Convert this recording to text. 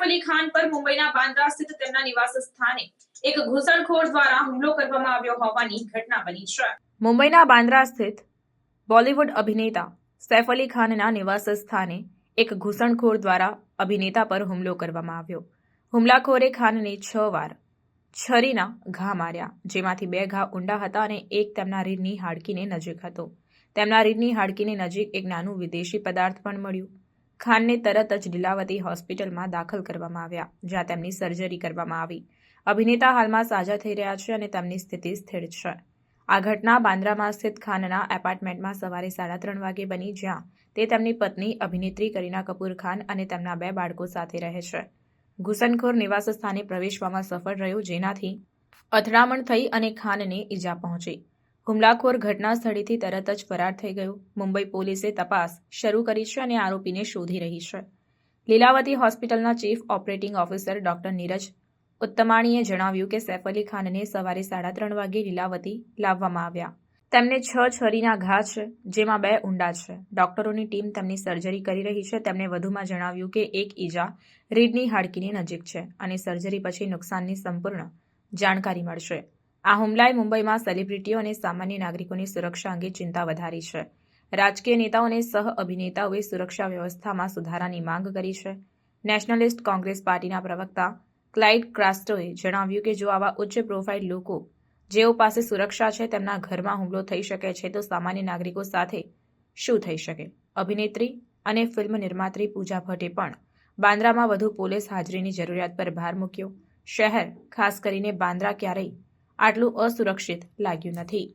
ઉપર મુંબઈના બાંદ્રા સ્થિત તેમના નિવાસ સ્થાને એક ઘૂસણખોર દ્વારા હુમલો કરવામાં આવ્યો હોવાની ઘટના બની છે. મુંબઈના બાંદ્રા સ્થિત બોલિવૂડ અભિનેતા સૈફ અલી ખાનના નિવાસ સ્થાને એક ઘૂસણખોર દ્વારા અભિનેતા પર હુમલો કરવામાં આવ્યો. હુમલાખોરે ખાનને છ વાર છરીના ઘા માર્યા, જેમાંથી બે ઘા ઊંડા હતા અને એક તેમના રીઢની હાડકીને નજીક હતો. તેમના રીઢની હાડકીની નજીક એક નાનું વિદેશી પદાર્થ પણ મળ્યું. ખાનને તરત જ લીલાવતી હોસ્પિટલમાં દાખલ કરવામાં આવ્યા, જ્યાં તેમની સર્જરી કરવામાં આવી. અભિનેતા હાલમાં સાજા થઈ રહ્યા છે અને તેમની સ્થિતિ સ્થિર છે. આ ઘટના બાંદ્રામાં સ્થિત ખાનના એપાર્ટમેન્ટમાં સવારે સાડા ત્રણ વાગે બની, જ્યાં તે તેમની પત્ની અભિનેત્રી કરીના કપૂર ખાન અને તેમના બે બાળકો સાથે રહે છે. ઘુસણખોર નિવાસ સ્થાને પ્રવેશવામાં સફળ રહ્યું, જેનાથી અથડામણ થઈ અને ખાનને ઈજા પહોંચી. હુમલાખોર ઘટના સ્થળેથી તરત જ ફરાર થઈ ગયું. મુંબઈ પોલીસે તપાસ શરૂ કરી છે અને આરોપીને શોધી રહી છે. લીલાવતી હોસ્પિટલના chief operating officer doctor Neeraj ઉત્તમાણીએ જણાવ્યું કે સૈફ અલી ખાનને સવારે સાડા ત્રણ વાગે લીલાવતી લાવવામાં આવ્યા. તેમને છ છરીના ઘા છે, જેમાં બે ઊંડા છે. ડોક્ટરોની ટીમ તેમની સર્જરી કરી રહી છે. તેમણે વધુમાં જણાવ્યું કે એક ઈજા રીઢની હાડકીની નજીક છે અને સર્જરી પછી નુકસાનની સંપૂર્ણ જાણકારી મળશે. આ હુમલાએ મુંબઈમાં સેલિબ્રિટીઓ અને સામાન્ય નાગરિકોની સુરક્ષા અંગે ચિંતા વધારી છે. રાજકીય નેતાઓ અને સહ અભિનેતાઓએ સુરક્ષા વ્યવસ્થામાં સુધારાની માંગ કરી છે. નેશનલિસ્ટ કોંગ્રેસ પાર્ટીના પ્રવક્તા ક્લાઇડ ક્રાસ્ટોએ જણાવ્યું કે જો આવા ઉચ્ચ પ્રોફાઇલ લોકો જેઓ પાસે સુરક્ષા છે તેમના ઘરમાં હુમલો થઈ શકે છે, તો સામાન્ય નાગરિકો સાથે શું થઈ શકે? અભિનેત્રી અને ફિલ્મ નિર્માત્રી પૂજા ભટ્ટે પણ બાંદ્રામાં વધુ પોલીસ હાજરીની જરૂરિયાત પર ભાર મૂક્યો. શહેર, ખાસ કરીને બાંદ્રા ક્યારેય આટલું અસુરક્ષિત લાગ્યું નથી.